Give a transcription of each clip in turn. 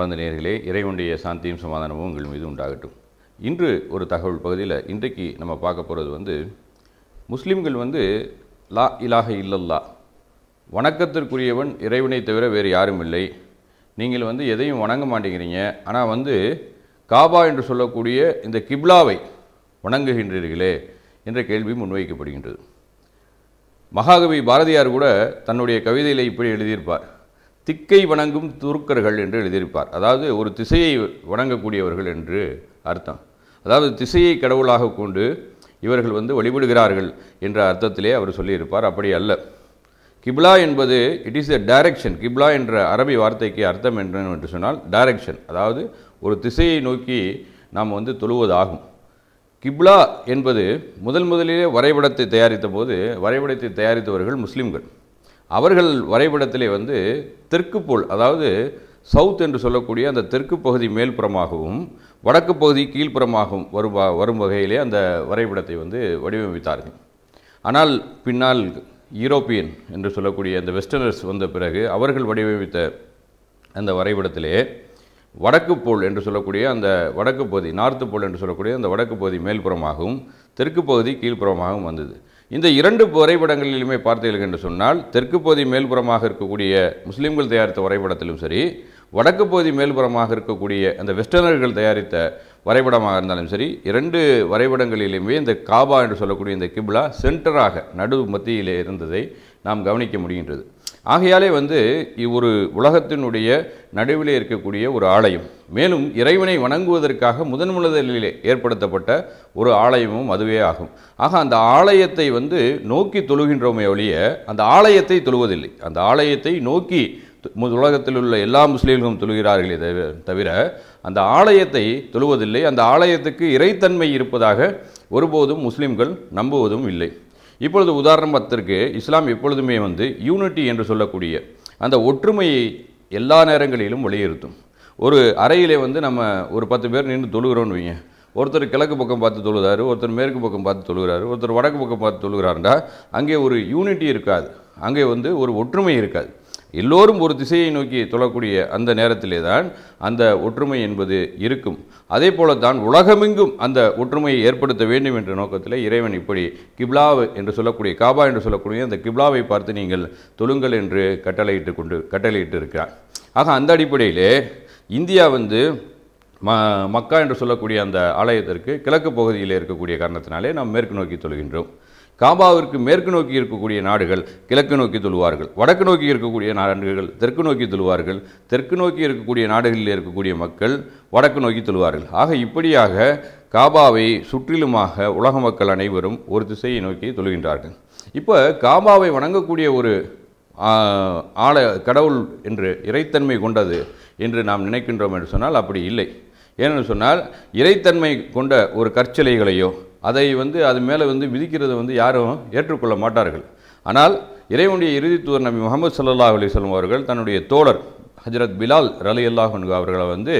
அன்பார்ந்த நேர்களே இறைவனுடைய சாந்தியும் சமாதானமும் உங்கள் மீது உண்டாகட்டும். இன்று ஒரு தகவல் பகுதியில் இன்றைக்கு நம்ம பார்க்க போகிறது வந்து முஸ்லீம்கள் வந்து லா இலாக இல்லல்லா வணக்கத்திற்குரியவன் இறைவனை தவிர வேறு யாரும் இல்லை. நீங்கள் வந்து எதையும் வணங்க மாட்டேங்கிறீங்க. ஆனால் வந்து காபா என்று சொல்லக்கூடிய இந்த கிப்லாவை வணங்குகின்றீர்களே என்ற கேள்வி முன்வைக்கப்படுகின்றது. மகாகவி பாரதியார் கூட தன்னுடைய கவிதையில் இப்படி எழுதியிருப்பார். திக்கை வணங்கும் துருக்கர்கள் என்று எழுதியிருப்பார். அதாவது ஒரு திசையை வணங்கக்கூடியவர்கள் என்று அர்த்தம். அதாவது திசையை கடவுளாக கொண்டு இவர்கள் வந்து வழிபடுகிறார்கள் என்ற அர்த்தத்திலே அவர் சொல்லியிருப்பார். அப்படி அல்ல. கிப்லா என்பது இட் இஸ் எ டைரக்ஷன் கிப்லா என்ற அரபி வார்த்தைக்கு அர்த்தம் என்ன என்று சொன்னால் டைரக்ஷன் அதாவது ஒரு திசையை நோக்கி நாம் வந்து தொழுவதாகும். கிப்லா என்பது முதல் முதலிலே வரைபடத்தை தயாரித்த போது வரைபடத்தை தயாரித்தவர்கள் முஸ்லீம்கள். அவர்கள் வரைபடத்திலே வந்து தெற்கு போல் அதாவது சவுத் என்று சொல்லக்கூடிய அந்த தெற்கு பகுதி மேல்புறமாகவும் வடக்கு பகுதி கீழ்ப்புறமாகவும் வரும் வரும் வகையிலே அந்த வரைபடத்தை வந்து வடிவமைத்தார்கள். ஆனால் பின்னால் யூரோப்பியன் என்று சொல்லக்கூடிய அந்த வெஸ்டர்னர்ஸ் வந்த பிறகு அவர்கள் வடிவமைத்த அந்த வரைபடத்திலே வடக்கு போல் என்று சொல்லக்கூடிய அந்த வடக்கு பகுதி நார்த்து போல் என்று சொல்லக்கூடிய அந்த வடக்கு பகுதி மேல்புறமாகவும் தெற்கு பகுதி கீழ்ப்புறமாகவும் வந்தது. இந்த இரண்டு வரைபடங்களிலுமே பார்த்தீர்கள் என்று சொன்னால் தெற்கு பகுதி மேல்புறமாக இருக்கக்கூடிய முஸ்லீம்கள் தயாரித்த வரைபடத்திலும் சரி வடக்கு பகுதி மேல்புறமாக இருக்கக்கூடிய அந்த வெஸ்டர்னர்கள் தயாரித்த வரைபடமாக இருந்தாலும் சரி இரண்டு வரைபடங்களிலுமே இந்த காபா என்று சொல்லக்கூடிய இந்த கிப்லா சென்டராக நடு மத்தியிலே இருந்ததை நாம் கவனிக்க முடிகின்றது. ஆகையாலே வந்து இ- ஒரு உலகத்தினுடைய நடுவிலே இருக்கக்கூடிய ஒரு ஆலயம். மேலும் இறைவனை வணங்குவதற்காக முதன் முதலிலே ஏற்படுத்தப்பட்ட ஒரு ஆலயமும் அதுவே ஆகும். ஆக அந்த ஆலயத்தை வந்து நோக்கி தொழுகின்றோமே ஒழிய அந்த ஆலயத்தை தொழுவதில்லை. அந்த ஆலயத்தை நோக்கி து- உலகத்தில் உள்ள எல்லா முஸ்லீம்களும் தொழுகிறார்களே தவிர- தவிர அந்த ஆலயத்தை தொழுவதில்லை. அந்த ஆலயத்துக்கு இறைத்தன்மை இருப்பதாக ஒருபோதும் முஸ்லிம்கள் நம்புவதும் இல்லை. இப்பொழுது உதாரணத்திற்கு இஸ்லாம் எப்பொழுதுமே வந்து யூனிட்டி என்று சொல்லக்கூடிய அந்த ஒற்றுமையை எல்லா நேரங்களிலும் வலியுறுத்தும். ஒரு அறையிலே வந்து நம்ம ஒரு பத்து பேர் நின்று தொழுகிறோன்னு வைங்க. ஒருத்தர் கிழக்கு பக்கம் பார்த்து தொழுகிறாரு ஒருத்தர் மேற்கு பக்கம் பார்த்து தொழுகிறாரு ஒருத்தர் வடக்கு பக்கம் பார்த்து தொழுகிறாருண்டா அங்கே ஒரு யூனிட்டி இருக்காது. அங்கே வந்து ஒரு ஒற்றுமை இருக்காது. எல்லோரும் ஒரு திசையை நோக்கி தொழக்கூடிய அந்த நேரத்திலே தான் அந்த ஒற்றுமை என்பது இருக்கும். அதே போலத்தான் உலகமெங்கும் அந்த ஒற்றுமையை ஏற்படுத்த வேண்டும் என்ற நோக்கத்தில் இறைவன் இப்படி கிப்லா என்று சொல்லக்கூடிய காபா என்று சொல்லக்கூடிய அந்த கிப்லாவை பார்த்து நீங்கள் தொழுங்கள் என்று கட்டளையிட்டு கொண்டு கட்டளையிட்டு இருக்கிறார் ஆக அந்த அடிப்படையிலே இந்தியா வந்து ம மக்கா என்று சொல்லக்கூடிய அந்த ஆலயத்திற்கு கிழக்கு பகுதியில் இருக்கக்கூடிய காரணத்தினாலே நாம் மேற்கு நோக்கி தொழுகின்றோம். காபாவிற்கு மேற்கு நோக்கி இருக்கக்கூடிய நாடுகள் கிழக்கு நோக்கி தொழுவார்கள் வடக்கு நோக்கி இருக்கக்கூடிய நாடுகள் தெற்கு நோக்கி தொழுவார்கள் தெற்கு நோக்கி இருக்கக்கூடிய நாடுகளில் இருக்கக்கூடிய மக்கள் வடக்கு நோக்கி தொழுவார்கள் ஆக இப்படியாக காபாவை சுற்றிலுமாக உலக மக்கள் அனைவரும் ஒரு திசையை நோக்கி தொழுகின்றார்கள் இப்போ காபாவை வணங்கக்கூடிய ஒரு ஆ, ஆல கடவுள் என்று இறைத்தன்மை கொண்டது என்று நாம் நினைக்கின்றோம் என்று சொன்னால் அப்படி இல்லை. ஏனென்று சொன்னால் இறைத்தன்மை கொண்ட ஒரு கற்சிலைகளையோ அதை வந்து அது மேலே வந்து விதிக்கிறதை வந்து யாரும் ஏற்றுக்கொள்ள மாட்டார்கள். ஆனால் இறைவனுடைய இறுதி தூர் நபி முகமது சல்லா அலைஹி அவர்கள் தன்னுடைய தோழர் ஹஜரத் பிலால் ரலி அல்லாஹ் அவர்களை வந்து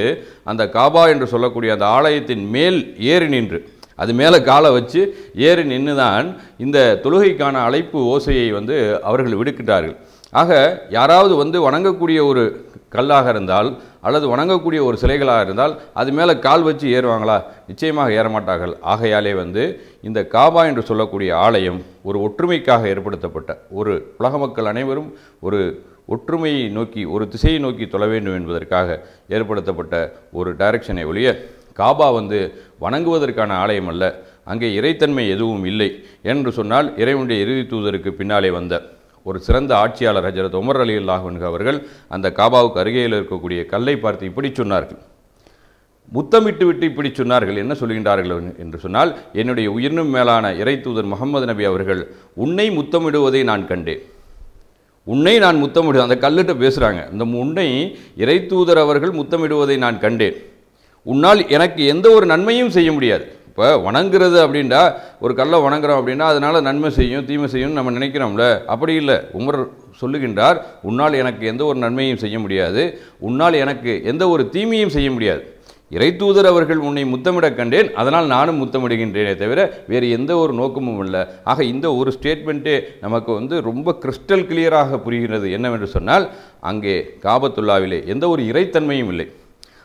அந்த காபா என்று சொல்லக்கூடிய அந்த ஆலயத்தின் மேல் ஏறி நின்று அது மேலே காலை வச்சு ஏறி நின்று தான் இந்த தொழுகைக்கான அழைப்பு ஓசையை வந்து அவர்கள் விடுக்கிட்டார்கள் ஆக யாராவது வந்து வணங்கக்கூடிய ஒரு கல்லாக இருந்தால் அல்லது வணங்கக்கூடிய ஒரு சிலைகளாக இருந்தால் அது மேலே கால் வச்சு ஏறுவாங்களா? நிச்சயமாக ஏறமாட்டார்கள். ஆகையாலே வந்து இந்த காபா என்று சொல்லக்கூடிய ஆலயம் ஒரு ஒற்றுமைக்காக ஏற்படுத்தப்பட்ட ஒரு உலக மக்கள் அனைவரும் ஒரு ஒற்றுமையை நோக்கி ஒரு திசையை நோக்கி தொழ வேண்டும் என்பதற்காக ஏற்படுத்தப்பட்ட ஒரு டைரக்ஷனை ஒழிய காபா வந்து வணங்குவதற்கான ஆலயம் அல்ல அங்கே இறைத்தன்மை எதுவும் இல்லை என்று சொன்னால் இறைவனுடைய இறுதி தூதருக்கு பின்னாலே வந்த ஒரு சிறந்த ஆட்சியாளர் ஹஜரத் உமர் அலி அல்லாஹன்க அவர்கள் அந்த காபாவுக்கு அருகேயில் இருக்கக்கூடிய கல்லை பார்த்து இப்படி சொன்னார்கள். முத்தமிட்டு விட்டு இப்படி சொன்னார்கள். என்ன சொல்கின்றார்கள் என்று சொன்னால் என்னுடைய உயிரினும் மேலான இறை தூதர் முகமது நபி அவர்கள் உன்னை முத்தமிடுவதை நான் கண்டேன். உன்னை நான் முத்தமிடு அந்த கல்லுகிட்ட பேசுகிறாங்க இந்த உன்னை இறை தூதர் அவர்கள் முத்தமிடுவதை நான் கண்டேன். உன்னால் எனக்கு எந்த ஒரு நன்மையும் செய்ய முடியாது. இப்போ வணங்குறது அப்படின்டா ஒரு கல்லை வணங்குறோம் அப்படின்னா அதனால் நன்மை செய்யும் தீமை செய்யும்னு நம்ம நினைக்கிறோம்ல? அப்படி இல்லை. உமர் சொல்லுகின்றார் உன்னால் எனக்கு எந்த ஒரு நன்மையும் செய்ய முடியாது. உன்னால் எனக்கு எந்த ஒரு தீமையும் செய்ய முடியாது. இறை தூதர் அவர்கள் உன்னை முத்தமிட கண்டேன். அதனால் நானும் முத்தமிடுகின்றேனே தவிர வேறு எந்த ஒரு நோக்கமும் இல்லை. ஆக இந்த ஒரு ஸ்டேட்மெண்ட்டே நமக்கு வந்து ரொம்ப கிறிஸ்டல் கிளியராக புரிகிறது. என்னவென்று சொன்னால் அங்கே காபத்துல்லாவிலே எந்த ஒரு இறைத்தன்மையும் இல்லை.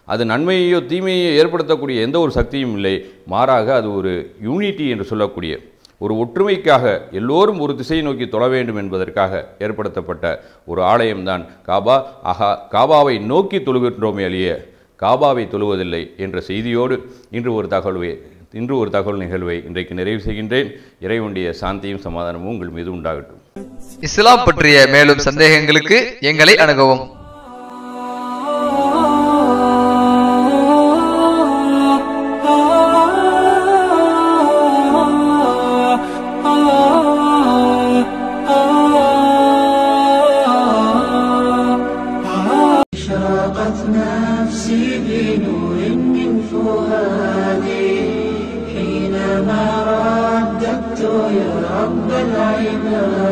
அது நன்மையையோ தீமையையோ ஏற்படுத்தக்கூடிய எந்த ஒரு சக்தியும் இல்லை. மாறாக அது ஒரு யூனிட்டி என்று சொல்லக்கூடிய ஒரு ஒற்றுமைக்காக எல்லோரும் ஒரு திசையை நோக்கி தொழ வேண்டும் என்பதற்காக ஏற்படுத்தப்பட்ட ஒரு ஆலயம்தான் காபா. ஆகா காபாவை நோக்கி தொழுகின்றோமே அழிய காபாவை தொழுவதில்லை என்ற செய்தியோடு இன்று ஒரு தகவலை இன்று ஒரு தகவல் நிகழ்வை இன்றைக்கு நிறைவு செய்கின்றேன். இறைவனுடைய சாந்தியும் சமாதானமும் உங்கள் மீது உண்டாகட்டும். இஸ்லாம் பற்றிய மேலும் சந்தேகங்களுக்கு எங்களை அணுகவும். اشرقت نفسي بنور من فؤادي. حينما رددت يا رب العباد.